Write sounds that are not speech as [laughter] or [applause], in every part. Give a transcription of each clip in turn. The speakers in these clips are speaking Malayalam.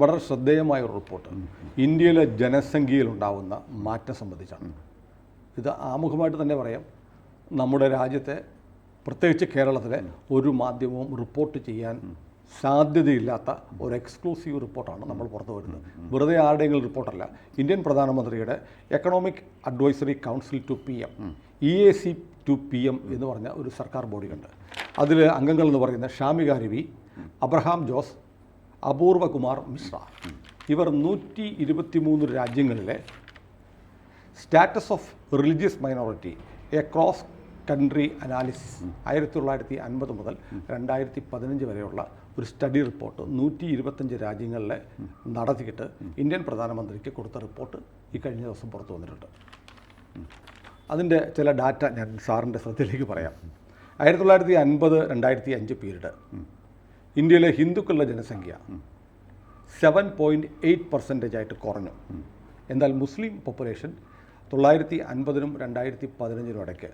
വളരെ ശ്രദ്ധേയമായ ഒരു റിപ്പോർട്ട്. ഇന്ത്യയിലെ ജനസംഖ്യയിൽ ഉണ്ടാവുന്ന മാറ്റം സംബന്ധിച്ചാണ്. ഇത് ആമുഖമായിട്ട് തന്നെ പറയാം. നമ്മുടെ രാജ്യത്തെ പ്രത്യേകിച്ച് കേരളത്തിലെ ഒരു മാധ്യമവും റിപ്പോർട്ട് ചെയ്യാൻ സാധ്യതയില്ലാത്ത ഒരു എക്സ്ക്ലൂസീവ് റിപ്പോർട്ടാണ് നമ്മൾ പുറത്തു വരുന്നത്. വെറുതെ ആരുടെയെങ്കിലും റിപ്പോർട്ടല്ല. ഇന്ത്യൻ പ്രധാനമന്ത്രിയുടെ economic advisory council to P M E A C to P M എന്ന് പറഞ്ഞ ഒരു സർക്കാർ ബോഡിയുണ്ട്. അതിൽ അംഗങ്ങൾ എന്ന് പറയുന്ന ഷാമിക രവി അബ്രഹാം ജോസ് അപൂർവ കുമാർ മിശ്ര. ഇവർ നൂറ്റി ഇരുപത്തിമൂന്ന് രാജ്യങ്ങളിലെ status of religious minority a cross country analysis ആയിരത്തി തൊള്ളായിരത്തി അൻപത് മുതൽ രണ്ടായിരത്തി പതിനഞ്ച് വരെയുള്ള ഒരു സ്റ്റഡി റിപ്പോർട്ട് നൂറ്റി ഇരുപത്തഞ്ച് രാജ്യങ്ങളിലെ നടത്തിയിട്ട് ഇന്ത്യൻ പ്രധാനമന്ത്രിക്ക് കൊടുത്ത റിപ്പോർട്ട് ഈ കഴിഞ്ഞ ദിവസം പുറത്തു വന്നിട്ടുണ്ട്. അതിന്റെ ചില ഡാറ്റ ഞാൻ സാറിന്റെ ശ്രദ്ധയിലേക്ക് പറയാം. ആയിരത്തി തൊള്ളായിരത്തി അൻപത് രണ്ടായിരത്തി അഞ്ച് പീരീഡ്. ഇന്ത്യയിലെ ഹിന്ദുക്കളുടെ ജനസംഖ്യ സെവൻ പോയിന്റ് എയ്റ്റ് പെർസെന്റേജ് ആയിട്ട് കുറഞ്ഞു. എന്നാൽ മുസ്ലിം പോപ്പുലേഷൻ തൊള്ളായിരത്തി അൻപതിനും രണ്ടായിരത്തി പതിനഞ്ചിനും ഇടയ്ക്ക്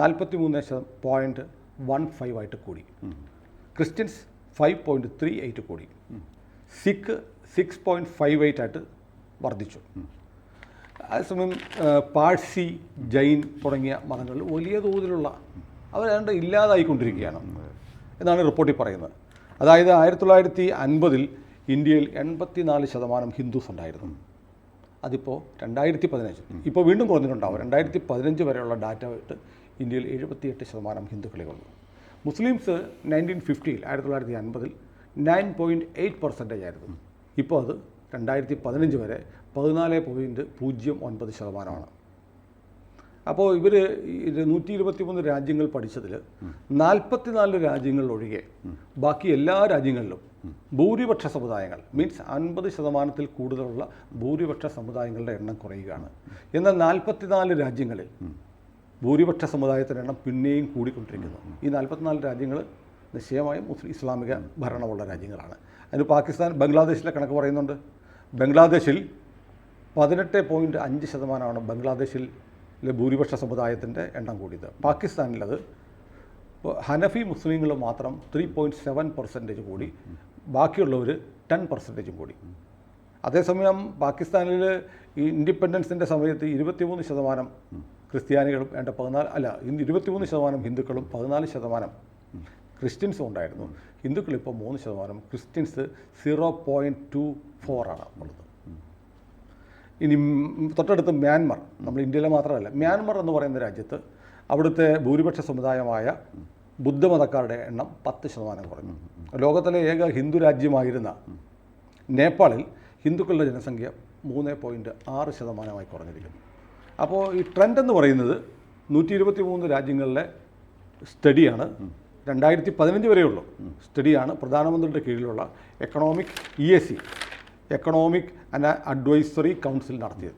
നാൽപ്പത്തി മൂന്ന് പോയിന്റ് വൺ ഫൈവ് ആയിട്ട് കൂടി. Christians five point three eight കൂടി. Sikh six point five eight ആയിട്ട് വർദ്ധിച്ചു. അതേസമയം പാഴ്സി ജൈൻ തുടങ്ങിയ മതങ്ങളിൽ വലിയ തോതിലുള്ള അവരണ്ട് ഇല്ലാതായിക്കൊണ്ടിരിക്കുകയാണ് എന്നാണ് റിപ്പോർട്ടിൽ പറയുന്നത്. അതായത് ആയിരത്തി തൊള്ളായിരത്തി അൻപതിൽ ഇന്ത്യയിൽ എൺപത്തിനാല് ശതമാനം ഹിന്ദുസ് ഉണ്ടായിരുന്നു. അതിപ്പോൾ രണ്ടായിരത്തി പതിനഞ്ച്. ഇപ്പോൾ വീണ്ടും കുറഞ്ഞിട്ടുണ്ടാവും. രണ്ടായിരത്തി പതിനഞ്ച് വരെയുള്ള ഡാറ്റ ആയിട്ട് ഇന്ത്യയിൽ എഴുപത്തിയെട്ട് ശതമാനം ഹിന്ദുക്കളെ ഉള്ളൂ മുസ്ലിംസ് നയന്റീൻ ഫിഫ്റ്റിയിൽ ആയിരത്തി തൊള്ളായിരത്തി അൻപതിൽ നയൻ പോയിന്റ് എയ്റ്റ് പെർസെന്റേജ് ആയിരുന്നു. ഇപ്പോൾ അത് രണ്ടായിരത്തി പതിനഞ്ച് വരെ പതിനാല് പോയിന്റ് പൂജ്യം ഒൻപത് ശതമാനമാണ്. അപ്പോൾ ഇവർ നൂറ്റി ഇരുപത്തിമൂന്ന് രാജ്യങ്ങൾ പഠിച്ചതിൽ നാൽപ്പത്തിനാല് രാജ്യങ്ങൾ ഒഴികെ ബാക്കി എല്ലാ രാജ്യങ്ങളിലും ഭൂരിപക്ഷ സമുദായങ്ങൾ മീൻസ് അൻപത് ശതമാനത്തിൽ കൂടുതലുള്ള ഭൂരിപക്ഷ സമുദായങ്ങളുടെ എണ്ണം കുറയുകയാണ്. എന്നാൽ നാൽപ്പത്തിനാല് രാജ്യങ്ങളിൽ ഭൂരിപക്ഷ സമുദായത്തിന്റെ എണ്ണം പിന്നെയും കൂടിക്കൊണ്ടിരിക്കുന്നു. ഈ നാൽപ്പത്തിനാല് രാജ്യങ്ങൾ നിശ്ചയമായും മുസ്ലിം ഇസ്ലാമിക ഭരണമുള്ള രാജ്യങ്ങളാണ്. അതിന് പാകിസ്ഥാൻ ബംഗ്ലാദേശിലെ കണക്ക് പറയുന്നുണ്ട്. ബംഗ്ലാദേശിൽ പതിനെട്ട് പോയിന്റ് അഞ്ച് ശതമാനമാണ് ബംഗ്ലാദേശിലെ ഭൂരിപക്ഷ സമുദായത്തിന്റെ എണ്ണം കൂടിയത്. പാകിസ്ഥാനിലത് ഹനഫി മുസ്ലിങ്ങൾ മാത്രം ത്രീ പോയിന്റ് സെവൻ പെർസെന്റേജ് കൂടി ബാക്കിയുള്ളവർ ടെൻ പെർസെന്റേജും കൂടി. അതേസമയം പാകിസ്ഥാനിൽ ഈ ഇൻഡിപെൻഡൻസിന്റെ സമയത്ത് ഇരുപത്തിമൂന്ന് ശതമാനം ക്രിസ്ത്യാനികളും വേണ്ട പതിനാല് അല്ല ഇരുപത്തിമൂന്ന് ശതമാനം ഹിന്ദുക്കളും പതിനാല് ശതമാനം ക്രിസ്ത്യൻസും ഉണ്ടായിരുന്നു. ഹിന്ദുക്കൾ ഇപ്പോൾ മൂന്ന് ശതമാനം ക്രിസ്ത്യൻസ് സീറോ പോയിന്റ് ടു ഫോറാണ് ഉള്ളത്. ഇനി തൊട്ടടുത്ത് മ്യാൻമർ നമ്മൾ ഇന്ത്യയിലെ മാത്രമല്ല മ്യാൻമർ എന്ന് പറയുന്ന രാജ്യത്ത് അവിടുത്തെ ഭൂരിപക്ഷ സമുദായമായ ബുദ്ധമതക്കാരുടെ എണ്ണം പത്ത് ശതമാനം കുറഞ്ഞു. ലോകത്തിലെ ഏക ഹിന്ദു രാജ്യമായിരുന്ന നേപ്പാളിൽ ഹിന്ദുക്കളുടെ ജനസംഖ്യ മൂന്ന് പോയിന്റ് ആറ് ശതമാനമായി കുറഞ്ഞിരിക്കുന്നു. അപ്പോൾ ഈ ട്രെൻഡ് എന്ന് പറയുന്നത് നൂറ്റി ഇരുപത്തി മൂന്ന് രാജ്യങ്ങളിലെ സ്റ്റഡിയാണ് രണ്ടായിരത്തി പതിനഞ്ച് വരെയുള്ളൂ. സ്റ്റഡിയാണ് പ്രധാനമന്ത്രിയുടെ കീഴിലുള്ള economic E S C economic and advisory council നടത്തിയത്.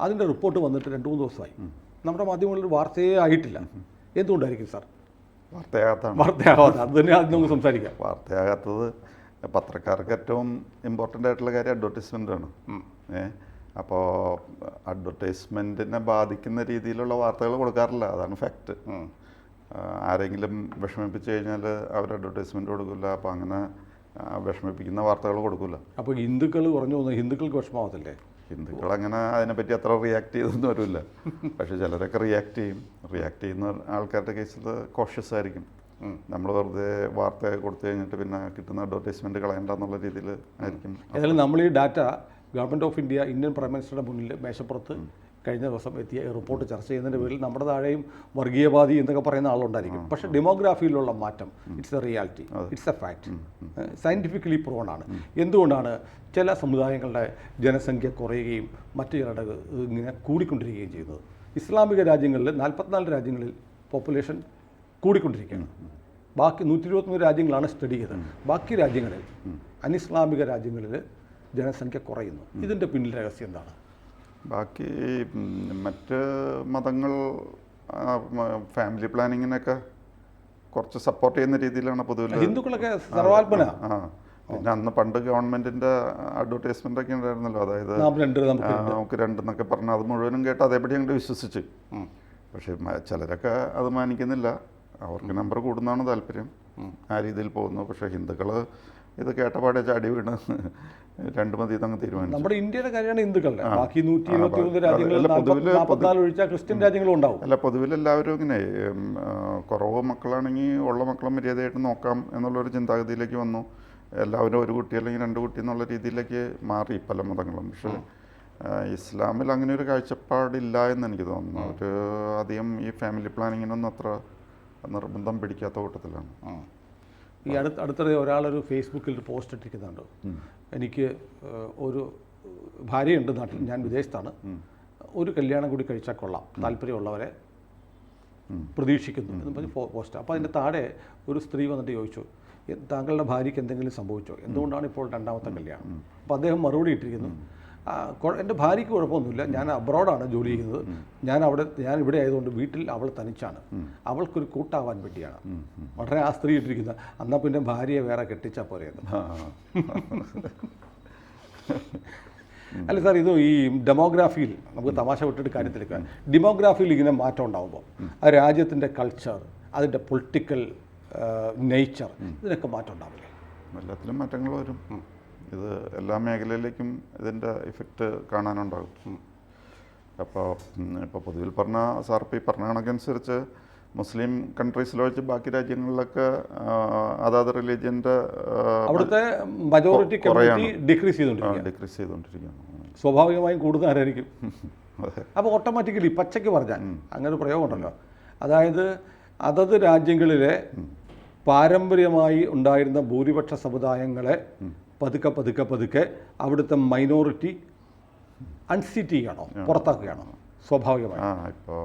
അതിന്റെ റിപ്പോർട്ട് വന്നിട്ട് രണ്ട് മൂന്ന് ദിവസമായി. നമ്മുടെ മാധ്യമങ്ങളിൽ വാർത്തയേ ആയിട്ടില്ല. എന്തുകൊണ്ടായിരിക്കും സാർ? വാർത്തയാകാത്ത വാർത്തയാകാത്ത അത് തന്നെ നമുക്ക് സംസാരിക്കാം. വാർത്തയാകാത്തത് പത്രക്കാർക്ക് ഏറ്റവും ഇമ്പോർട്ടന്റ് ആയിട്ടുള്ള കാര്യം അഡ്വർടൈസ്മെന്റ് ആണ്. ഏ? അപ്പോൾ അഡ്വർടൈസ്മെന്റിനെ ബാധിക്കുന്ന രീതിയിലുള്ള വാർത്തകൾ കൊടുക്കാറില്ല. അതാണ് ഫാക്റ്റ് ആരെങ്കിലും വിഷമിപ്പിച്ച് കഴിഞ്ഞാൽ അവർ അഡ്വർടൈസ്മെന്റ് കൊടുക്കില്ല. അപ്പോൾ അങ്ങനെ വിഷമിപ്പിക്കുന്ന വാർത്തകൾ കൊടുക്കില്ല അപ്പോൾ ഹിന്ദുക്കൾ കുറഞ്ഞു പോകുന്നത് ഹിന്ദുക്കൾക്ക് വിഷമാവത്തില്ലേ ഹിന്ദുക്കൾ അങ്ങനെ അതിനെപ്പറ്റി അത്ര റിയാക്ട് ചെയ്തൊന്നും വരില്ല. പക്ഷെ ചിലരൊക്കെ റിയാക്ട് ചെയ്യും. റിയാക്ട് ചെയ്യുന്ന ആൾക്കാരുടെ കേസിൽ കോഷ്യസ് ആയിരിക്കും. നമ്മൾ വെറുതെ വാർത്ത കൊടുത്തു കഴിഞ്ഞിട്ട് പിന്നെ കിട്ടുന്ന അഡ്വർടൈസ്മെന്റ് കളയണ്ട എന്നുള്ള രീതിയിൽ ആയിരിക്കും. ഏതായാലും നമ്മൾ ഈ data government of India Indian prime മിനിസ്റ്ററുടെ മുന്നിൽ മേശപ്പുറത്ത് കഴിഞ്ഞ ദിവസം എത്തിയ റിപ്പോർട്ട് ചർച്ച ചെയ്യുന്നതിന്റെ പേരിൽ നമ്മുടെ താഴെയും വർഗീയവാദി എന്നൊക്കെ പറയുന്ന ആളുണ്ടായിരിക്കും. പക്ഷെ ഡെമോഗ്രാഫിയിലുള്ള മാറ്റം it's a reality it's a fact scientifically proven ആണ്. എന്തുകൊണ്ടാണ് ചില സമുദായങ്ങളുടെ ജനസംഖ്യ കുറയുകയും മറ്റു ചിലരുടെ ഇങ്ങനെ കൂടിക്കൊണ്ടിരിക്കുകയും ചെയ്യുന്നത്? ഇസ്ലാമിക രാജ്യങ്ങളിൽ നാൽപ്പത്തിനാല് രാജ്യങ്ങളിൽ പോപ്പുലേഷൻ കൂടിക്കൊണ്ടിരിക്കുകയാണ്. ബാക്കി നൂറ്റി ഇരുപത്തൊന്ന് രാജ്യങ്ങളാണ് സ്റ്റഡി ചെയ്തത്. ബാക്കി രാജ്യങ്ങളിൽ അനിസ്ലാമിക രാജ്യങ്ങളിൽ ജനസംഖ്യ കുറയുന്നു. ഇതിന്റെ പിന്നിൽ രഹസ്യം എന്താണ്? ബാക്കി മറ്റ് മതങ്ങൾ ഫാമിലി പ്ലാനിങ്ങിനൊക്കെ കുറച്ച് സപ്പോർട്ട് ചെയ്യുന്ന രീതിയിലാണ് പൊതുവിൽ ഹിന്ദുക്കളൊക്കെ സർവാത്മന. ആ പിന്നെ അന്ന് പണ്ട് ഗവൺമെന്റിന്റെ അഡ്വർടൈസ്മെന്റ് ഒക്കെ ഉണ്ടായിരുന്നല്ലോ അതായത് നമുക്ക് രണ്ടെന്നൊക്കെ പറഞ്ഞാൽ അത് മുഴുവനും കേട്ട് അതേപടി അങ്ങോട്ട് വിശ്വസിച്ച്. പക്ഷെ ചിലരൊക്കെ അത് മാനിക്കുന്നില്ല. അവർക്ക് നമ്പർ കൂടുന്നതാണ് താല്പര്യം. ആ രീതിയിൽ പോകുന്നു. പക്ഷേ ഹിന്ദുക്കൾ ഇത് കേട്ടപാടെ ചാടി വീണ്. രണ്ട് മതി അങ്ങ് തീരുമാനിച്ചു. നമ്മുടെ ഇന്ത്യയുടെ കാര്യമാണ് ഹിന്ദുക്കളുടെ. ബാക്കി നൂറ്റി ഇരുപത്തി മൂന്ന് രാജ്യങ്ങളിൽ ഒഴിച്ചാൽ ക്രിസ്ത്യൻ രാജ്യങ്ങളും ഉണ്ടാവും. അല്ല പൊതുവിൽ എല്ലാവരും ഇങ്ങനെ കുറവ് മക്കളാണെങ്കിൽ ഉള്ള മക്കളെ മര്യാദയായിട്ട് നോക്കാം എന്നുള്ളൊരു ചിന്താഗതിയിലേക്ക് വന്നു. എല്ലാവരും ഒരു കുട്ടി അല്ലെങ്കിൽ രണ്ട് കുട്ടി എന്നുള്ള രീതിയിലേക്ക് മാറി പല മതങ്ങളും. പക്ഷേ ഇസ്ലാമിൽ അങ്ങനെ ഒരു കാഴ്ചപ്പാടില്ല എന്ന് എനിക്ക് തോന്നുന്നു ഒരു അധികം ഈ ഫാമിലി പ്ലാനിങ്ങിനൊന്നും അത്ര നിർബന്ധം പിടിക്കാത്ത കൂട്ടത്തിലാണ്. ഈ അടുത്ത അടുത്തിടെ ഒരാളൊരു ഫേസ്ബുക്കിൽ ഒരു പോസ്റ്റ് ഇട്ടിരിക്കുന്നുണ്ട്. എനിക്ക് ഒരു ഭാര്യയുണ്ട് നാട്ടിൽ ഞാൻ വിദേശത്താണ്. ഒരു കല്യാണം കൂടി കഴിച്ചാൽ കൊള്ളാം. താല്പര്യമുള്ളവരെ പ്രതീക്ഷിക്കുന്നു എന്ന് പറഞ്ഞ് പോസ്റ്റ്. അപ്പോൾ അതിന്റെ താഴെ ഒരു സ്ത്രീ വന്നിട്ട് ചോദിച്ചു "എ- താങ്കളുടെ ഭാര്യയ്ക്ക് എന്തെങ്കിലും സംഭവിച്ചോ? എന്തുകൊണ്ടാണ് ഇപ്പോൾ രണ്ടാമത്തെ കല്യാണം? അപ്പോൾ അദ്ദേഹം മറുപടി ഇട്ടിരിക്കുന്നു. "ആ, കൊ- എന്റെ ഭാര്യയ്ക്ക് കുഴപ്പമൊന്നുമില്ല. ഞാൻ അബ്രോഡാണ് ജോലി ചെയ്യുന്നത്. ഞാൻ അവിടെ ഞാൻ ഇവിടെ ആയതുകൊണ്ട് വീട്ടിൽ അവൾ തനിച്ചാണ്. അവൾക്കൊരു കൂട്ടാവാൻ വേണ്ടിയാണ്. വളരെ ആ സ്ത്രീ ഇട്ടിരിക്കുന്നത് അന്നാ പിന്നെ ഭാര്യയെ വേറെ കെട്ടിച്ചാൽ പോരെയെന്ന് [laughs] അല്ല സാർ ഇത് ഈ ഡെമോഗ്രാഫിയിൽ നമുക്ക് തമാശ വിട്ടിട്ട് കാര്യത്തിലേക്ക് ഡെമോഗ്രാഫിയിൽ ഇങ്ങനെ മാറ്റം ഉണ്ടാകുമ്പോൾ ആ രാജ്യത്തിന്റെ കൾച്ചർ അതിന്റെ പൊളിറ്റിക്കൽ നേച്ചർ ഇതിനൊക്കെ മാറ്റം ഉണ്ടാവില്ലേ? എല്ലാത്തിലും മാറ്റങ്ങൾ വരും. ഇത് എല്ലാ മേഖലയിലേക്കും ഇതിന്റെ ഇഫക്റ്റ് കാണാനുണ്ടാകും. അപ്പോൾ ഇപ്പോൾ പൊതുവിൽ പറഞ്ഞ സാർ ഇപ്പോൾ ഈ പറഞ്ഞ കണക്കനുസരിച്ച് മുസ്ലിം കൺട്രീസിൽ വെച്ച് ബാക്കി രാജ്യങ്ങളിലൊക്കെ അതാത് റിലീജിയന്റെ അവിടുത്തെ മജോറിറ്റി ഡിക്രീസ് ചെയ്തുകൊണ്ടിരിക്കുകയാണ് ഡിക്രീസ് ചെയ്തുകൊണ്ടിരിക്കുകയാണ്. സ്വാഭാവികമായും കൂടുതൽ ആരായിരിക്കും [laughs] അപ്പോൾ ഓട്ടോമാറ്റിക്കലി പച്ചയ്ക്ക് പറഞ്ഞാൽ അങ്ങനെ ഒരു പ്രയോഗമുണ്ടല്ലോ അതായത് അതത് രാജ്യങ്ങളിലെ പാരമ്പര്യമായി ഉണ്ടായിരുന്ന ഭൂരിപക്ഷ സമുദായങ്ങളെ പതുക്കെ പതുക്കെ പതുക്കെ അവിടുത്തെ മൈനോറിറ്റി അൺസീറ്റ് ചെയ്യണോ പുറത്താക്കുകയാണോ? സ്വാഭാവികമായി. ആ ഇപ്പോൾ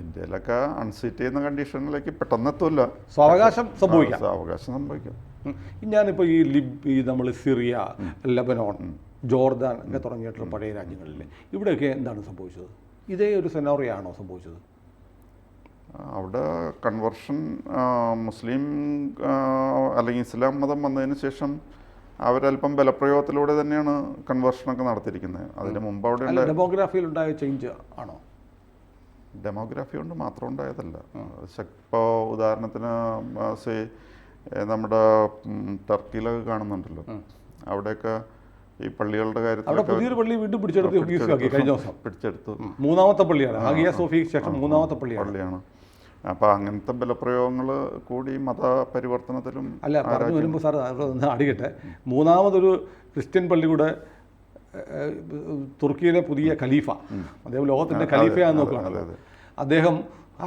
ഇന്ത്യയിലൊക്കെ അൺസിറ്റ് ചെയ്യുന്ന കണ്ടീഷനിലേക്ക് പെട്ടെന്ന് എത്തൂല. സ്വാവകാശം സംഭവിക്കാം. സ്വാവകാശം സംഭവിക്കാം. ഞാനിപ്പോൾ ഈ ലിബ് ഈ നമ്മൾ സിറിയ ലബനോൺ ജോർദാൻ ഒക്കെ തുടങ്ങിയിട്ടുള്ള പഴയ രാജ്യങ്ങളിൽ ഇവിടെയൊക്കെ എന്താണ് സംഭവിച്ചത്? ഇതേ ഒരു സെനോറിയാണോ സംഭവിച്ചത്? അവിടെ കൺവെർഷൻ മുസ്ലിം അല്ലെങ്കിൽ ഇസ്ലാം മതം വന്നതിന് ശേഷം അവരല്പം ബലപ്രയോഗത്തിലൂടെ തന്നെയാണ് കൺവേർഷനൊക്കെ നടത്തിയിരിക്കുന്നത്. അതിന് മുമ്പ് അവിടെ ഡെമോഗ്രാഫിയിൽ ഉണ്ടായ ചേഞ്ച് ആണോ? ഡെമോഗ്രാഫി കൊണ്ട് മാത്രം ഉണ്ടായതല്ല. ഇപ്പോൾ ഉദാഹരണത്തിന് സേ നമ്മുടെ ടർക്കിയിലൊക്കെ കാണുന്നുണ്ടല്ലോ. അവിടെയൊക്കെ ഈ പള്ളികളുടെ കാര്യത്തിൽ പുതിയൊരു പള്ളി വീണ്ടും പിടിച്ചെടുത്ത് യൂസിയാക്കി കഴിഞ്ഞ ദിവസം. [laughs] പിടിച്ചെടുത്തു. മൂന്നാമത്തെ പള്ളിയാണ്. ആഗിയ സോഫിക്ക് ശേഷം മൂന്നാമത്തെ പള്ളിയാണ്. പള്ളിയാണ്. അപ്പോൾ അങ്ങനത്തെ ബലപ്രയോഗങ്ങൾ കൂടി മതപരിവർത്തനത്തിലും അല്ല പറഞ്ഞു വരുമ്പോൾ സാർ ഒന്ന് അടിക്കട്ടെ. മൂന്നാമതൊരു ക്രിസ്ത്യൻ പള്ളി കൂടെ തുർക്കിയിലെ പുതിയ ഖലീഫ. അദ്ദേഹം ലോകത്തിന്റെ ഖലീഫയാന്ന് നോക്കുകയാണ് അദ്ദേഹം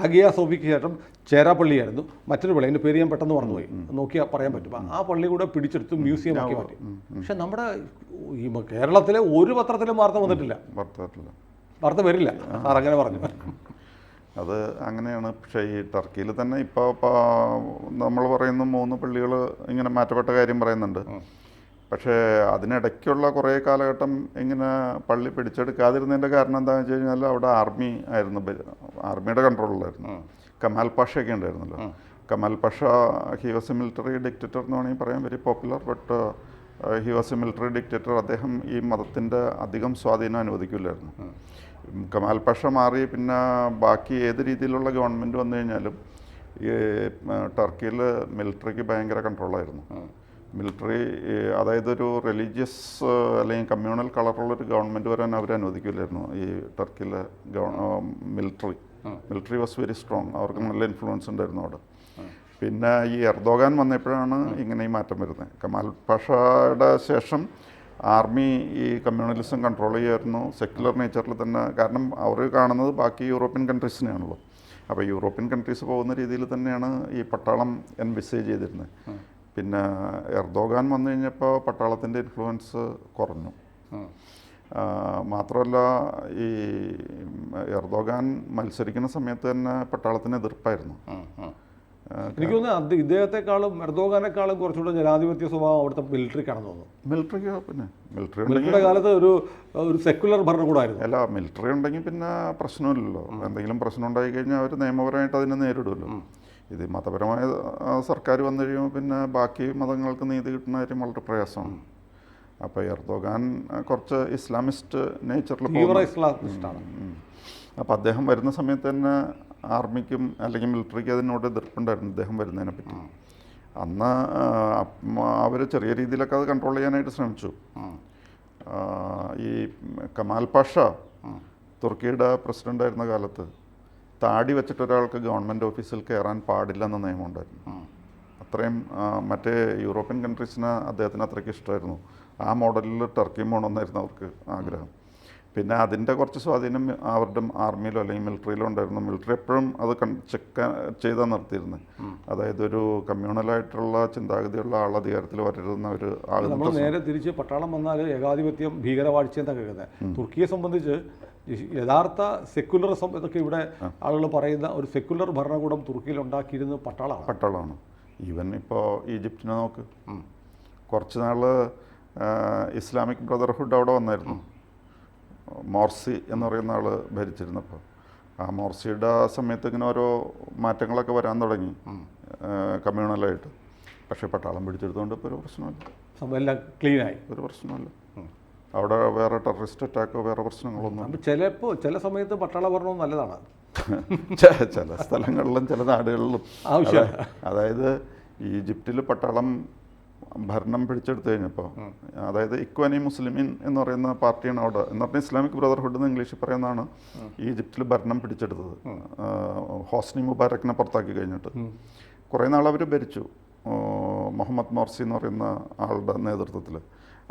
ആഗിയ സോഫിക്ക് ശേഷം ചേരാപ്പള്ളിയായിരുന്നു മറ്റൊരു പള്ളി അതിന്റെ പേര് ഞാൻ പെട്ടെന്ന് മറന്നുപോയി. നോക്കിയാൽ പറയാൻ പറ്റും. ആ പള്ളി കൂടെ പിടിച്ചെടുത്ത് മ്യൂസിയം ആക്കി മാറ്റി. പക്ഷെ നമ്മുടെ ഈ കേരളത്തിലെ ഒരു പത്രത്തിലും വാർത്ത വന്നിട്ടില്ല. വാർത്ത വരില്ല. സാർ അങ്ങനെ പറഞ്ഞു. അത് അങ്ങനെയാണ്. പക്ഷേ ഈ ടർക്കിയിൽ തന്നെ ഇപ്പോൾ നമ്മൾ പറയുന്ന മൂന്ന് പള്ളികൾ ഇങ്ങനെ മാറ്റപ്പെട്ട കാര്യം പറയുന്നുണ്ട്. പക്ഷേ അതിനിടയ്ക്കുള്ള കുറേ കാലഘട്ടം ഇങ്ങനെ പള്ളി പിടിച്ചെടുക്കാതിരുന്നതിന്റെ കാരണം എന്താണെന്ന് വെച്ച് കഴിഞ്ഞാൽ അവിടെ ആർമി ആയിരുന്നു ആർമിയുടെ കൺട്രോളിലായിരുന്നു. കമാൽ പാഷയൊക്കെ ഉണ്ടായിരുന്നല്ലോ. Kamal Pasha he was a military dictator എന്ന് വേണമെങ്കിൽ പറയാൻ very popular but he was a military dictator. അദ്ദേഹം ഈ മതത്തിന്റെ അധികം സ്വാധീനം അനുവദിക്കില്ലായിരുന്നു. കമാൽ പാഷ മാറി പിന്നെ ബാക്കി ഏത് രീതിയിലുള്ള ഗവൺമെന്റ് വന്നു കഴിഞ്ഞാലും ഈ ടർക്കിയിൽ മിലിറ്ററിക്ക് ഭയങ്കര കൺട്രോളായിരുന്നു. മിലിറ്ററി അതായത് ഒരു റിലീജിയസ് അല്ലെങ്കിൽ കമ്മ്യൂണൽ കളറുള്ളൊരു ഗവൺമെന്റ് വരാൻ അവർ അനുവദിക്കില്ലായിരുന്നു ഈ ടർക്കിയിലെ military. Military was very strong. അവർക്ക് നല്ല ഇൻഫ്ലുവൻസ് ഉണ്ടായിരുന്നു അവിടെ. പിന്നെ ഈ എർദോഗാൻ വന്നപ്പോഴാണ് ഇങ്ങനെ ഈ മാറ്റം വരുന്നത്. കമാൽ പാഷയുടെ ശേഷം ആർമി ഈ കമ്മ്യൂണലിസം കൺട്രോൾ ചെയ്യുമായിരുന്നു സെക്യുലർ നേച്ചറിൽ തന്നെ. കാരണം അവർ കാണുന്നത് ബാക്കി യൂറോപ്യൻ കൺട്രീസിനെയാണല്ലോ അപ്പോൾ യൂറോപ്യൻ കൺട്രീസ് പോകുന്ന രീതിയിൽ തന്നെയാണ് ഈ പട്ടാളം എൻവിസേജ് ചെയ്തിരുന്നത്. പിന്നെ എർദോഗാൻ വന്നു കഴിഞ്ഞപ്പോൾ പട്ടാളത്തിന്റെ ഇൻഫ്ലുവൻസ് കുറഞ്ഞു. മാത്രമല്ല ഈ എർദോഗാൻ മത്സരിക്കുന്ന സമയത്ത് തന്നെ പട്ടാളത്തിന് എതിർപ്പായിരുന്നു. എനിക്ക് തോന്നുന്നു ഇദ്ദേഹത്തെക്കാളും എർദോഗാനേക്കാളും കുറച്ചുകൂടെ ജനാധിപത്യ സ്വഭാവം അവിടുത്തെ മിലിറ്ററിക്കാണെന്ന് തോന്നുന്നു. മിലിറ്ററിക്ക് പിന്നെ. മിലിറ്ററി മിലിറ്ററിയുടെ കാലത്ത് ഒരു ഒരു സെക്യുലർ ഭരണകൂടമായിരുന്നു അല്ല മിലിറ്ററി ഉണ്ടെങ്കിൽ പിന്നെ പ്രശ്നമില്ലല്ലോ. എന്തെങ്കിലും പ്രശ്നം ഉണ്ടായി കഴിഞ്ഞാൽ അവർ നിയമപരമായിട്ട് അതിനെ നേരിടുമല്ലോ. ഇത് മതപരമായ സർക്കാർ വന്നു കഴിയുമ്പോൾ പിന്നെ ബാക്കി മതങ്ങൾക്ക് നീതി കിട്ടുന്ന കാര്യം വളരെ പ്രയാസമാണ്. അപ്പോൾ എർദോഗാൻ കുറച്ച് ഇസ്ലാമിസ്റ്റ് നേച്ചറിൽ ഇസ്ലാമിസ്റ്റാണ്. അപ്പോൾ അദ്ദേഹം വരുന്ന സമയത്ത് തന്നെ ആർമിക്കും അല്ലെങ്കിൽ മിലിറ്ററിക്കും അതിനോട് എതിർപ്പുണ്ടായിരുന്നു അദ്ദേഹം വരുന്നതിനെ പറ്റി. അന്ന് അവർ ചെറിയ രീതിയിലൊക്കെ അത് കൺട്രോൾ ചെയ്യാനായിട്ട് ശ്രമിച്ചു. ഈ കമാൽ പാഷ തുർക്കിയുടെ പ്രസിഡന്റ് ആയിരുന്ന കാലത്ത് താടി വെച്ചിട്ട് ഒരാൾക്ക് ഗവൺമെന്റ് ഓഫീസിൽ കയറാൻ പാടില്ലെന്ന നിയമമുണ്ടായിരുന്നു അത്രയും മറ്റേ യൂറോപ്യൻ കൺട്രീസിന് അദ്ദേഹത്തിന് അത്രയ്ക്ക് ഇഷ്ടമായിരുന്നു. ആ മോഡലിൽ ടർക്കിയും പോകണമെന്നായിരുന്നു അവർക്ക് ആഗ്രഹം. പിന്നെ അതിന്റെ കുറച്ച് സ്വാധീനം അവരുടെ ആർമിയിലോ അല്ലെങ്കിൽ മിലിറ്ററിയിലോ ഉണ്ടായിരുന്നു. മിലിറ്ററി എപ്പോഴും അത് കൺ ചെക്ക് ചെയ്താൽ നിർത്തിയിരുന്നത് അതായത് ഒരു കമ്മ്യൂണലായിട്ടുള്ള ചിന്താഗതിയുള്ള ആൾ അധികാരത്തിൽ വരരുതെന്ന് അവർ നമ്മൾ നേരെ തിരിച്ച് പട്ടാളം വന്നാൽ ഏകാധിപത്യം ഭീകരവാഴ്ച എന്നൊക്കെ കേൾക്കുന്നത് തുർക്കിയെ സംബന്ധിച്ച് യഥാർത്ഥ സെക്യുലറിസം എന്നൊക്കെ ഇവിടെ ആളുകൾ പറയുന്ന ഒരു സെക്യുലർ ഭരണകൂടം തുർക്കിയിൽ ഉണ്ടാക്കിയിരുന്നത് പട്ടാളമാണ്. പട്ടാളമാണ്. ഈവൻ ഇപ്പോൾ ഈജിപ്തിനെ നോക്ക്. കുറച്ച് നാൾ ഇസ്ലാമിക് ബ്രദർഹുഡ് അവിടെ വന്നായിരുന്നു. മോർസി എന്ന് പറയുന്ന ആൾ ഭരിച്ചിരുന്നപ്പോൾ. ആ മോർസിയുടെ ആ സമയത്ത് ഇങ്ങനെ ഓരോ മാറ്റങ്ങളൊക്കെ വരാൻ തുടങ്ങി. കമ്മ്യൂണലായിട്ട്. പക്ഷേ പട്ടാളം പിടിച്ചെടുത്തുകൊണ്ട് ഇപ്പോൾ ഒരു പ്രശ്നമില്ല. എല്ലാം ക്ലീനായി. ഒരു പ്രശ്നമില്ല. അവിടെ വേറെ ടെററിസ്റ്റ് അറ്റാക്കോ വേറെ പ്രശ്നങ്ങളൊന്നും ചിലപ്പോൾ ചില സമയത്ത് പട്ടാള ഭരണവും നല്ലതാണ്. [laughs] ചില സ്ഥലങ്ങളിലും ചില നാടുകളിലും. അതായത് ഈജിപ്തിൽ പട്ടാളം ഭരണം പിടിച്ചെടുത്തു കഴിഞ്ഞപ്പോൾ അതായത് ഇക്വനി മുസ്ലിമിൻ എന്ന് പറയുന്ന പാർട്ടിയാണ് അവിടെ. എന്ന് പറഞ്ഞാൽ ഇസ്ലാമിക് ബ്രദർഹുഡ് എന്ന് ഇംഗ്ലീഷിൽ പറയുന്നതാണ് ഈജിപ്തിൽ ഭരണം പിടിച്ചെടുത്തത്. ഹോസ്നി മുബാരക്കിനെ പുറത്താക്കി കഴിഞ്ഞിട്ട്. കുറേ നാൾ അവർ ഭരിച്ചു. മുഹമ്മദ് മോർസി എന്ന് പറയുന്ന ആളുടെ നേതൃത്വത്തിൽ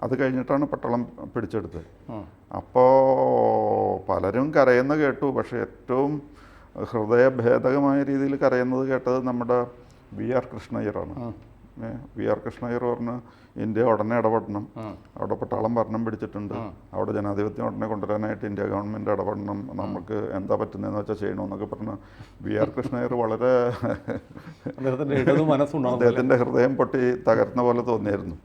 അത് കഴിഞ്ഞിട്ടാണ് പട്ടാളം പിടിച്ചെടുത്തത്. അപ്പോൾ പലരും കരയുന്ന കേട്ടു. പക്ഷേ ഏറ്റവും ഹൃദയഭേദകമായ രീതിയിൽ കരയുന്നത് കേട്ടത് നമ്മുടെ വി ആർ കൃഷ്ണയ്യറാണ് വി ആർ കൃഷ്ണയ്യർ പറഞ്ഞു ഇന്ത്യ ഉടനെ ഇടപെടണം. അവിടെ പട്ടാളം ഭരണം പിടിച്ചിട്ടുണ്ട്. അവിടെ ജനാധിപത്യം ഉടനെ കൊണ്ടുവരാനായിട്ട് ഇന്ത്യ ഗവൺമെന്റ് ഇടപെടണം. നമുക്ക് എന്താ പറ്റുന്നതെന്ന് വെച്ചാൽ ചെയ്യണമെന്നൊക്കെ പറഞ്ഞ് വി ആർ കൃഷ്ണയ്യർ വളരെ അദ്ദേഹത്തിന്റെ ഹൃദയം പൊട്ടി തകർന്ന പോലെ തോന്നിയായിരുന്നു.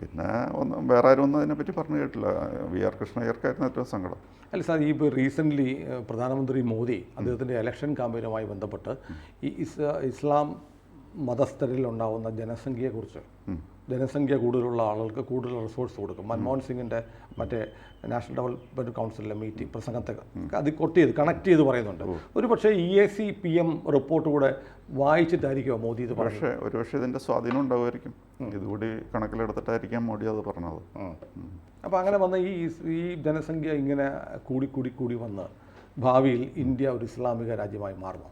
പിന്നെ ഒന്നും വേറെ ആരും ഒന്നും അതിനെപ്പറ്റി പറഞ്ഞു കേട്ടില്ല. വി ആർ കൃഷ്ണയ്യർക്കായിരുന്നു ഏറ്റവും സങ്കടം. അല്ല സാർ ഈ റീസെന്റ്ലി പ്രധാനമന്ത്രി മോദി അദ്ദേഹത്തിന്റെ ഇലക്ഷൻ ക്യാമ്പയിനുമായി ബന്ധപ്പെട്ട് ഈ ഇസ്ലാം മതസ്ഥരിൽ ഉണ്ടാവുന്ന ജനസംഖ്യയെക്കുറിച്ച് ജനസംഖ്യ കൂടുതലുള്ള ആളുകൾക്ക് കൂടുതൽ റിസോഴ്സ് കൊടുക്കും. മൻമോഹൻ സിംഗിന്റെ മറ്റേ നാഷണൽ ഡെവലപ്മെന്റ് കൗൺസിലിലെ മീറ്റിംഗ് പ്രസംഗത്തെ അത് കൊട്ട് ചെയ്ത് കണക്ട് ചെയ്ത് പറയുന്നുണ്ട്. ഒരു പക്ഷേ E A C P M report കൂടെ വായിച്ചിട്ടായിരിക്കുമോ മോദി ഇത് പക്ഷേ ഒരുപക്ഷെ ഇതിന്റെ സ്വാധീനം ഉണ്ടാവുമായിരിക്കും. ഇതുകൂടി കണക്കിലെടുത്തിട്ടായിരിക്കാം മോദി അത് പറഞ്ഞത്. അപ്പോൾ അങ്ങനെ വന്ന ഈ ഈ ജനസംഖ്യ ഇങ്ങനെ കൂടി കൂടി കൂടി വന്ന് ഭാവിയിൽ ഇന്ത്യ ഒരു ഇസ്ലാമിക രാജ്യമായി മാറുമോ?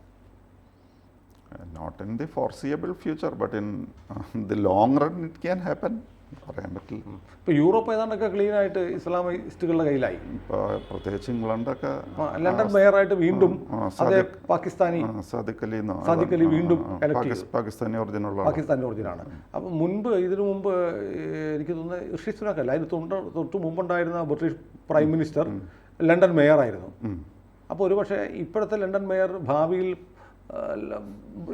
Not in the foreseeable future but in the long run it can happen പറയാൻ പറ്റില്ല. ഇപ്പോൾ യൂറോപ്പ് ഏതാണ്ടൊക്കെ ക്ലീൻ ആയിട്ട് ഇസ്ലാമിസ്റ്റുകളുടെ കയ്യിലായി. ഇപ്പോൾ പ്രത്യേകിച്ച് ഇംഗ്ലണ്ടൊക്കെ ലണ്ടൻ മേയറായിട്ട് വീണ്ടും അതേ പാകിസ്ഥാനി സാദിഖലി സാദിഖ് അലി സാദിഖ് അലി വീണ്ടും പാകിസ്ഥാനി ഒറിജിനൽ പാകിസ്- പാകിസ്ഥാനി ഒറിജിനാണ് അപ്പം മുൻപ് ഇതിനു മുമ്പ് എനിക്ക് തോന്നുന്നത് ഋഷി സുനാഖ് അല്ല അതിന് തൊണ്ട് തൊട്ട് മുമ്പുണ്ടായിരുന്ന ബ്രിട്ടീഷ് പ്രൈം മിനിസ്റ്റർ ലണ്ടൻ മേയറായിരുന്നു. അപ്പോൾ ഒരുപക്ഷെ ഇപ്പോഴത്തെ ലണ്ടൻ മേയർ ഭാവിയിൽ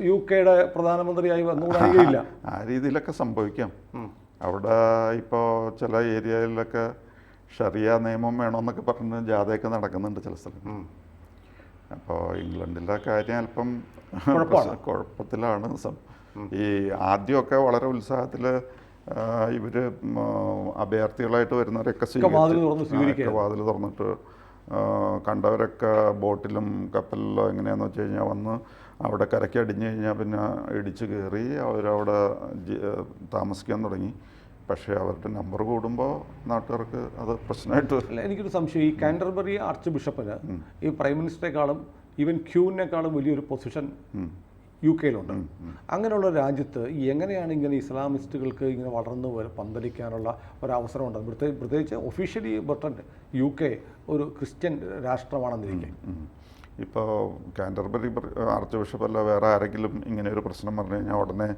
യു കെയുടെ പ്രധാനമന്ത്രിയായി വന്നുകൂടായില്ല ആ രീതിയിലൊക്കെ സംഭവിക്കാം. അവിടെ ഇപ്പോൾ ചില ഏരിയയിലൊക്കെ ഷറിയ നിയമം വേണമെന്നൊക്കെ പറഞ്ഞ് ജാഥയൊക്കെ നടക്കുന്നുണ്ട് ചില സ്ഥലങ്ങളിൽ അപ്പോൾ ഇംഗ്ലണ്ടിലെ കാര്യം അല്പം. [laughs] കുഴപ്പത്തിലാണ് ഈ ആദ്യമൊക്കെ വളരെ ഉത്സാഹത്തിൽ ഇവർ അഭയാർത്ഥികളായിട്ട് വരുന്നവരൊക്കെ സ്വീകരിക്കും. വാതിൽ തുറന്നിട്ട് കണ്ടവരൊക്കെ ബോട്ടിലും കപ്പലിലോ എങ്ങനെയാന്ന് വെച്ച് കഴിഞ്ഞാൽ വന്ന് അവിടെ കരയ്ക്ക് അടിഞ്ഞു കഴിഞ്ഞാൽ പിന്നെ ഇടിച്ച് കയറി അവരവിടെ താമസിക്കാൻ തുടങ്ങി. പക്ഷേ അവരുടെ നമ്പർ കൂടുമ്പോൾ നാട്ടുകാർക്ക് അത് പ്രശ്നമായിട്ട് അല്ല എനിക്കൊരു സംശയം. ഈ കാൻഡർബറി ആർച്ച് ബിഷപ്പിന് ഈ പ്രൈം മിനിസ്റ്ററെക്കാളും ഈവൻ ക്യൂവിനേക്കാളും വലിയൊരു പൊസിഷൻ യു കെയിലുണ്ട് അങ്ങനെയുള്ള രാജ്യത്ത് എങ്ങനെയാണ് ഇങ്ങനെ ഇസ്ലാമിസ്റ്റുകൾക്ക് ഇങ്ങനെ വളർന്നു പന്തലിക്കാനുള്ള ഒരവസരം ഉണ്ട് പ്രത്യേകിച്ച് ഒഫീഷ്യലി ബ്രിട്ടൻ യു കെ ഒരു ക്രിസ്ത്യൻ രാഷ്ട്രമാണെന്നിരിക്കെ. ഇപ്പോൾ കാന്റർബറി ആർച്ച് ബിഷപ്പ് അല്ല വേറെ ആരെങ്കിലും ഇങ്ങനെ ഒരു പ്രശ്നം പറഞ്ഞു കഴിഞ്ഞാൽ ഉടനെ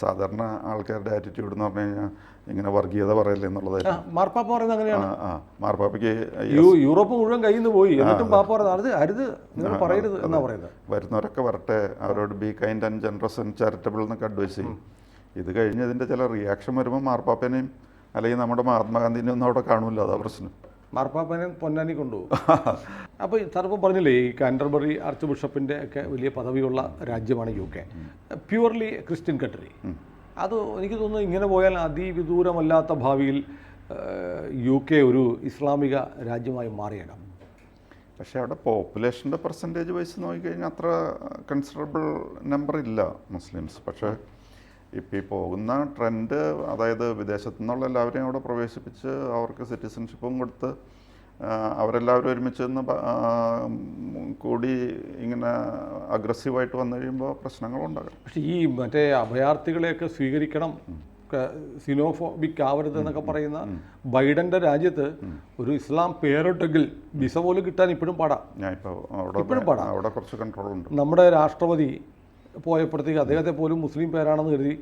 സാധാരണ ആൾക്കാരുടെ ആറ്റിറ്റ്യൂഡ് എന്ന് പറഞ്ഞു കഴിഞ്ഞാൽ ഇങ്ങനെ വർഗീയത പറയല്ലേ എന്നുള്ളതായിരുന്നു. മാർപ്പാപ്പ പറയുന്നത് അങ്ങനെയാണ്. ആ മാർപ്പാപ്പയ്ക്ക് യൂറോപ്പ് മുഴുവൻ കയ്യിൽ നിന്ന് പോയി എന്നിട്ടും പാപ്പ പറയുന്നത് അരുത് നിങ്ങൾ പറയരുത് എന്നാ പറയുന്നത്. വരുന്നവരൊക്കെ വരട്ടെ അവരോട് be kind and generous and charitable എന്നൊക്കെ അഡ്വൈസ് ചെയ്യും. ഇത് കഴിഞ്ഞ് ഇതിന്റെ ചില റിയാക്ഷൻ വരുമ്പോൾ മാർപ്പാപ്പനെയും അല്ലെങ്കിൽ നമ്മുടെ മഹാത്മാഗാന്ധിനെയും ഒന്നും അവിടെ കാണൂല അതാ പ്രശ്നം. മാർപ്പാപ്പനെ പൊന്നാനി കൊണ്ടുപോകും. [laughs] അപ്പോൾ സാറിപ്പോൾ പറഞ്ഞില്ലേ ഈ കാൻഡർബറി ആർച്ച് ബിഷപ്പിന്റെ ഒക്കെ വലിയ പദവിയുള്ള രാജ്യമാണ് U K. Purely Christian country. അത് എനിക്ക് തോന്നുന്നു ഇങ്ങനെ പോയാൽ അതിവിദൂരമല്ലാത്ത ഭാവിയിൽ യു കെ ഒരു ഇസ്ലാമിക രാജ്യമായി മാറിയേക്കാം. പക്ഷേ അവിടെ പോപ്പുലേഷന്റെ പെർസെന്റേജ് വൈസ് നോക്കിക്കഴിഞ്ഞാൽ അത്ര കൺസിഡറബിൾ നമ്പർ ഇല്ല മുസ്ലിംസ്. പക്ഷേ ഇപ്പം ഈ പോകുന്ന ട്രെൻഡ് അതായത് വിദേശത്തു നിന്നുള്ള എല്ലാവരെയും അവിടെ പ്രവേശിപ്പിച്ച് അവർക്ക് സിറ്റിസൺഷിപ്പും കൊടുത്ത് അവരെല്ലാവരും ഒരുമിച്ച് നിന്ന് കൂടി ഇങ്ങനെ അഗ്രസീവായിട്ട് വന്നു കഴിയുമ്പോൾ പ്രശ്നങ്ങളുണ്ടാകും. പക്ഷേ ഈ മറ്റേ അഭയാർത്ഥികളെയൊക്കെ സ്വീകരിക്കണം സിനോഫോബിക് ആവരുത് എന്നൊക്കെ പറയുന്ന ബൈഡന്റെ രാജ്യത്ത് ഒരു ഇസ്ലാം പേരിട്ടെങ്കിൽ വിസ പോലും കിട്ടാൻ ഇപ്പോഴും പാടാം. ഞാൻ ഇപ്പോൾ അവിടെ ഇപ്പോഴും പാടാം. അവിടെ കുറച്ച് കൺട്രോൾ ഉണ്ട്. നമ്മുടെ രാഷ്ട്രപതി പോയപ്പോഴത്തേക്ക് അദ്ദേഹത്തെ പോലും മുസ്ലിം പേരാണെന്ന് കരുതി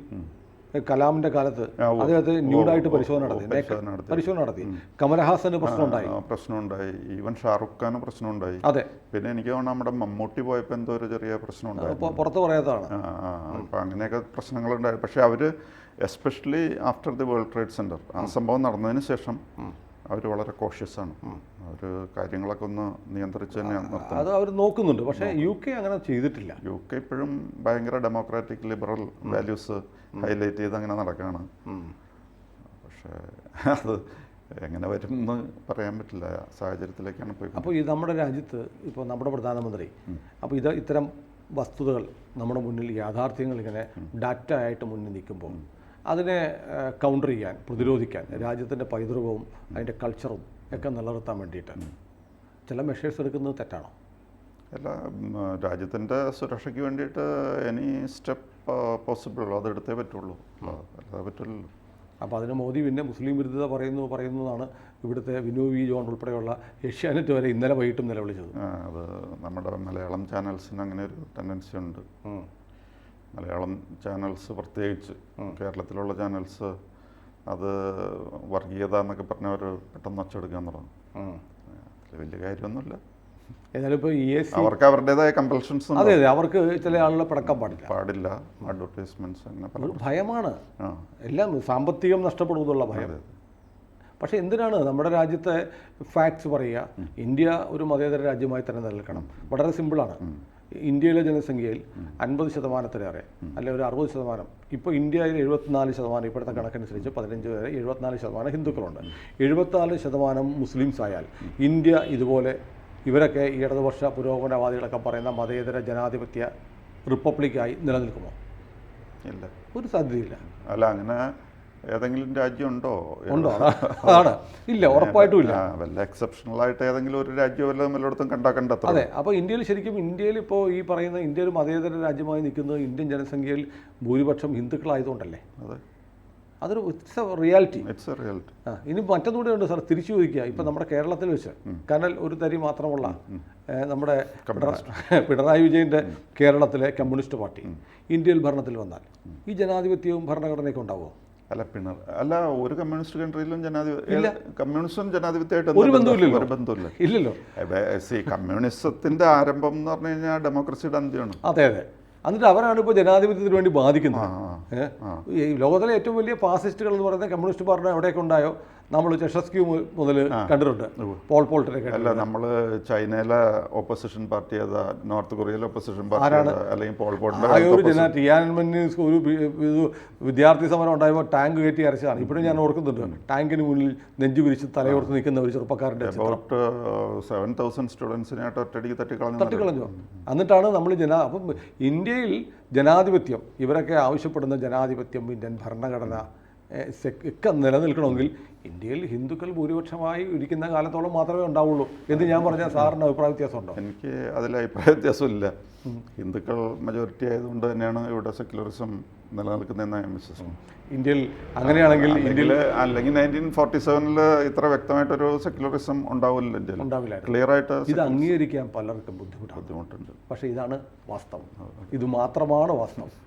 കലാമിന്റെ കാലത്ത് അദ്ദേഹത്തെ ന്യൂഡായിട്ട് പരിശോധന നടത്തി. പരിശോധന നടത്തി. കമലഹാസന് പ്രശ്നമുണ്ടായി പ്രശ്നമുണ്ടായി. ഈവൻ ഷാറുഖ് ഖാന് പ്രശ്നമുണ്ടായി. അതെ. പിന്നെ എനിക്ക് തോന്നുന്നു നമ്മുടെ മമ്മൂട്ടി പോയപ്പോൾ എന്തോ ഒരു ചെറിയ പ്രശ്നമുണ്ടായി പുറത്ത് പറയാത്തതാണ്. അപ്പം അങ്ങനെയൊക്കെ പ്രശ്നങ്ങളുണ്ടായി. പക്ഷേ അവർ especially after the World Trade Center ആ സംഭവം നടന്നതിന് ശേഷം അവർ വളരെ കോഷ്യസ് ആണ്. അവർ കാര്യങ്ങളൊക്കെ ഒന്ന് നിയന്ത്രിച്ച് തന്നെ നിർത്തും അത് അവർ നോക്കുന്നുണ്ട്. പക്ഷേ യു കെ അങ്ങനെ ചെയ്തിട്ടില്ല. യു കെ ഇപ്പോഴും ഭയങ്കര ഡെമോക്രാറ്റിക് ലിബറൽ വാല്യൂസ് ഹൈലൈറ്റ് ചെയ്ത് അങ്ങനെ നടക്കുകയാണ് പക്ഷേ അത് എങ്ങനെ വരും എന്ന് പറയാൻ പറ്റില്ല. സാഹചര്യത്തിലേക്കാണ് പോയി അപ്പോൾ ഈ നമ്മുടെ രാജ്യത്ത് ഇപ്പോൾ നമ്മുടെ പ്രധാനമന്ത്രി അപ്പോൾ ഇത് ഇത്തരം വസ്തുതകൾ നമ്മുടെ മുന്നിൽ യാഥാർത്ഥ്യങ്ങൾ ഇങ്ങനെ ഡാറ്റ ആയിട്ട് മുന്നിൽ നിൽക്കുമ്പോൾ അതിനെ കൗണ്ടർ ചെയ്യാൻ പ്രതിരോധിക്കാൻ രാജ്യത്തിന്റെ പൈതൃകവും അതിന്റെ കൾച്ചറും ഒക്കെ നിലനിർത്താൻ വേണ്ടിയിട്ട്. ചില മെഷേഴ്സ് എടുക്കുന്നത് തെറ്റാണോ? അല്ല രാജ്യത്തിന്റെ സുരക്ഷയ്ക്ക് വേണ്ടിയിട്ട് എനി സ്റ്റെപ്പ് പോസിബിൾ ഉള്ളൂ. അതെടുത്തേ പറ്റുള്ളൂ. അല്ലാതെ പറ്റില്ലല്ലോ. അപ്പോൾ അതിന് മോദി പിന്നെ മുസ്ലിം വിരുദ്ധത പറയുന്നു പറയുന്നതാണ് ഇവിടുത്തെ വിനു വി ജോൺ ഉൾപ്പെടെയുള്ള ഏഷ്യാനെറ്റ് വരെ ഇന്നലെ വൈകിട്ടും നിലവിളിച്ചത്. അത് നമ്മുടെ മലയാളം ചാനൽസിന് അങ്ങനെ ഒരു ടെൻഡൻസി ഉണ്ട്. മലയാളം ചാനൽസ് പ്രത്യേകിച്ച് കേരളത്തിലുള്ള ചാനൽസ് അത് വർഗീയത എന്നൊക്കെ പറഞ്ഞ ഒരു പെട്ടെന്ന് ഒച്ചെടുക്കാൻ എന്നുള്ളത് അതിൽ വലിയ കാര്യമൊന്നുമില്ല. ഏതായാലും ഇപ്പോൾ ഇ എസ് സി അവർക്ക് അവരുടേതായ കമ്പൽഷൻസ് അതെ അതെ. അവർക്ക് ചില ആളുകളെ പടക്കാൻ പാടില്ല. പാടില്ല. അഡ്വർടൈസ്മെന്റ്സ് അങ്ങനെ പല ഭയമാണ്. എല്ലാം സാമ്പത്തികം നഷ്ടപ്പെടുമെന്നുള്ള ഭയം. പക്ഷെ പക്ഷേ എന്തിനാണ് നമ്മുടെ രാജ്യത്തെ ഫാക്ട്സ് പറയുക? ഇന്ത്യ ഒരു മതേതര രാജ്യമായി തന്നെ നിലനിൽക്കണം. വളരെ സിമ്പിളാണ് ഇന്ത്യയിലെ ജനസംഖ്യയിൽ അൻപത് ശതമാനത്തിലേറെ അല്ലെ ഒരു അറുപത് ശതമാനം. ഇപ്പോൾ ഇന്ത്യയിൽ എഴുപത്തിനാല് ശതമാനം ഇപ്പോഴത്തെ കണക്കനുസരിച്ച് പതിനഞ്ച് വരെ എഴുപത്തിനാല് ശതമാനം ഹിന്ദുക്കളുണ്ട്. എഴുപത്തിനാല് ശതമാനം മുസ്ലിംസ് ആയാൽ ഇന്ത്യ ഇതുപോലെ ഇവരൊക്കെ ഈ ഇടതുപക്ഷ പുരോഗമനവാദികളൊക്കെ പറയുന്ന മതേതര ജനാധിപത്യ റിപ്പബ്ലിക്കായി നിലനിൽക്കുമോ? ഇല്ല. ഒരു സാധ്യതയില്ല. അല്ല അങ്ങനെ ഏതെങ്കിലും രാജ്യമുണ്ടോ? ഉണ്ടോ? ഉണ്ടോ അതാ- അതാണ്. ഇല്ല ഉറപ്പായിട്ടും ഇല്ല വല്ല എക്സെപ്ഷണൽ ആയിട്ട് ഏതെങ്കിലും ഒരു രാജ്യം വല്ലതും വല്ലയിടത്തും കണ്ടാ കണ്ടെത്തണം അതെ അപ്പോൾ ഇന്ത്യയിൽ ശരിക്കും ഇന്ത്യയിൽ ഇപ്പോൾ ഈ പറയുന്ന ഇന്ത്യ ഒരു മതേതര രാജ്യമായി നിൽക്കുന്നത് ഇന്ത്യൻ ജനസംഖ്യയിൽ ഭൂരിപക്ഷം ഹിന്ദുക്കളായതുകൊണ്ടല്ലേ? അതെ. അതൊരു it's a reality it's a reality ആ ഇനി മറ്റൊന്നുകൂടെ ഉണ്ട് സാർ തിരിച്ചു ചോദിക്കുക. ഇപ്പം നമ്മുടെ കേരളത്തിൽ വെച്ച് കനൽ ഒരു തരി മാത്രമുള്ള നമ്മുടെ പിണറാ- പിണറായി വിജയന്റെ കേരളത്തിലെ കമ്മ്യൂണിസ്റ്റ് പാർട്ടി ഇന്ത്യയിൽ ഭരണത്തിൽ വന്നാൽ ഈ ജനാധിപത്യവും ഭരണഘടനയൊക്കെ ഉണ്ടാവുമോ? അല്ല പിണർ അല്ല ഒരു കമ്മ്യൂണിസ്റ്റ് കൺട്രിയിലും ജനാധിപത്യ കമ്മ്യൂണിസ്റ്റും ജനാധിപത്യമായിട്ട് ഒരു ബന്ധവുമില്ലല്ലോ. ഒരു ബന്ധമില്ല ഇല്ലല്ലോ. സി കമ്മ്യൂണിസത്തിന്റെ ആരംഭം എന്ന് പറഞ്ഞു കഴിഞ്ഞാൽ ഡെമോക്രസിയുടെ അന്ത്യമാണ്. അതെ അതെ. എന്നിട്ട് അവരാണ് ഇപ്പോൾ ജനാധിപത്യത്തിന് വേണ്ടി ബാധിക്കുന്നത്. ഈ ലോകത്തിലെ ഏറ്റവും വലിയ ഫാസിസ്റ്റുകൾ എന്ന് പറയുന്നത് കമ്മ്യൂണിസ്റ്റ് പാർട്ടി എവിടെയൊക്കെ ഉണ്ടായോ? നമ്മൾ ചെഷസ്ക്യൂ മുതൽ കണ്ടിട്ടുണ്ട്. പോൾ പോൾട്ടിനെ അല്ല നമ്മൾ ചൈനയിലെ ഓപ്പോസിഷൻ പാർട്ടി ഏതാ നോർത്ത് കൊറിയയിലെ ഓപ്പോസിഷൻ പാർട്ടി അല്ലെങ്കിൽ പോൾ പോട്ടിന്റെ ആകെ ഒരു വിദ്യാർത്ഥി സമരം ഉണ്ടായപ്പോൾ ടാങ്ക് കയറ്റി അരച്ചതാണ്. ഇപ്പോഴും ഞാൻ ഓർക്കുന്നുണ്ട്. ടാങ്കിന് മുന്നിൽ നെഞ്ചു വിരിച്ച് തലയോർത്ത് നിൽക്കുന്ന ഒരു ചെറുപ്പക്കാരന്റെ അബൌട്ട് സെവൻ തൗസൻഡ് സ്റ്റുഡൻസിനായിട്ട് ഒറ്റയടിക്ക് തട്ടിക്കളഞ്ഞു. തട്ടിക്കളഞ്ഞു. എന്നിട്ടാണ് നമ്മൾ ജനാ അപ്പം ഇന്ത്യയിൽ ജനാധിപത്യം ഇവരൊക്കെ ആവശ്യപ്പെടുന്ന ജനാധിപത്യം ഇന്ത്യൻ ഭരണഘടന ഒക്കെ നിലനിൽക്കണമെങ്കിൽ ഇന്ത്യയിൽ ഹിന്ദുക്കൾ ഭൂരിപക്ഷമായി ഇരിക്കുന്ന കാലത്തോളം മാത്രമേ ഉണ്ടാവുള്ളൂ എന്ന് ഞാൻ പറഞ്ഞ സാറിന് അഭിപ്രായ വ്യത്യാസമുണ്ടോ? എനിക്ക് അതിൽ അഭിപ്രായ വ്യത്യാസമില്ല. ഹിന്ദുക്കൾ മെജോറിറ്റി ആയതുകൊണ്ട് തന്നെയാണ് ഇവിടെ സെക്യുലറിസം നിലനിൽക്കുന്നതെന്ന് ഞാൻ വിശ്വസിക്കുന്നു. ഇന്ത്യയിൽ അങ്ങനെയാണെങ്കിൽ ഇന്ത്യയിൽ അല്ലെങ്കിൽ നയന്റീൻ ഫോർട്ടി സെവനിൽ ഇത്ര വ്യക്തമായിട്ടൊരു സെക്യുലറിസം ഉണ്ടാവില്ല ഇന്ത്യയിൽ. ഉണ്ടാവില്ല ക്ലിയർ ആയിട്ട് ഇത് അംഗീകരിക്കാൻ പലർക്കും ബുദ്ധിമുട്ട് ബുദ്ധിമുട്ടുണ്ട്. പക്ഷേ ഇതാണ് വാസ്തവം. ഇത് മാത്രമാണ് വാസ്തവം.